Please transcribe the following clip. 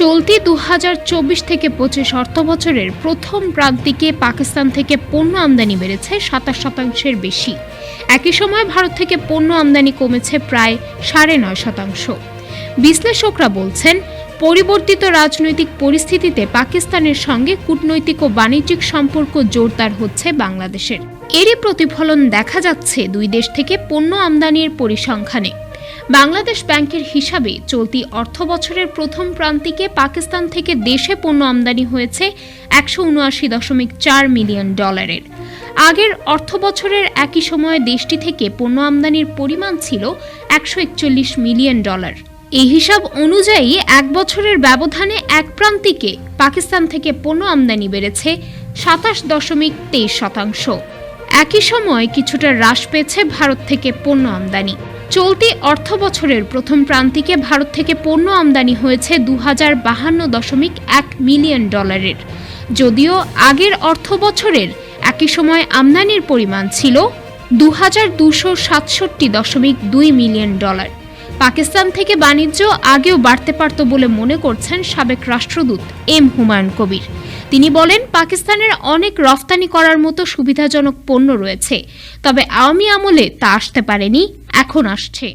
চলতি দু হাজার চব্বিশ থেকে পঁচিশ অর্থ বছরের প্রথম প্রান্তিকে পাকিস্তান থেকে পণ্য আমদানি বেড়েছে সাতাশ শতাংশের বেশি। একই সময় ভারত থেকে পণ্য আমদানি কমেছে প্রায় সাড়ে নয় শতাংশ। বিশ্লেষকরা বলছেন, পরিবর্তিত রাজনৈতিক পরিস্থিতিতে পাকিস্তানের সঙ্গে কূটনৈতিক ও বাণিজ্যিক সম্পর্ক জোরদার হচ্ছে বাংলাদেশের। এরই প্রতিফলন দেখা যাচ্ছে দুই দেশ থেকে পণ্য আমদানির পরিসংখ্যানে। বাংলাদেশ ব্যাংকের হিসাবে চলতি অর্থ বছরের প্রথম প্রান্তিকে পাকিস্তান থেকে দেশে পণ্য আমদানি হয়েছে একশো উনআশি দশমিক চার মিলিয়ন ডলারের। আগের অর্থ বছরের একই সময়ে দেশটি থেকে পণ্য আমদানির পরিমাণ ছিল একশো একচল্লিশ মিলিয়ন ডলার। এই হিসাব অনুযায়ী এক বছরের ব্যবধানে এক প্রান্তিকে পাকিস্তান থেকে পণ্য আমদানি বেড়েছে সাতাশ দশমিক তেইশ শতাংশ। একই সময় কিছুটা হ্রাস পেয়েছে ভারত থেকে পণ্য আমদানি। চলতি অর্থ বছরের প্রথম প্রান্তিকে ভারত থেকে পণ্য আমদানি হয়েছে দু হাজার বাহান্ন দশমিক এক মিলিয়ন ডলারের। যদিও আগের অর্থ বছরের একই সময় আমদানির পরিমাণ ছিল দু হাজার দুশো সাতষট্টি দশমিক দুই মিলিয়ন ডলার। পাকিস্তান থেকে বাণিজ্য আগেও বাড়তে পারত বলে মনে করছেন সাবেক রাষ্ট্রদূত এম হুমায়ুন কবির। তিনি বলেন, পাকিস্তানের অনেক রফতানি করার মতো সুবিধাজনক পণ্য রয়েছে, তবে আওয়ামী আমলে তা আসতে পারেনি। এখন আসছে।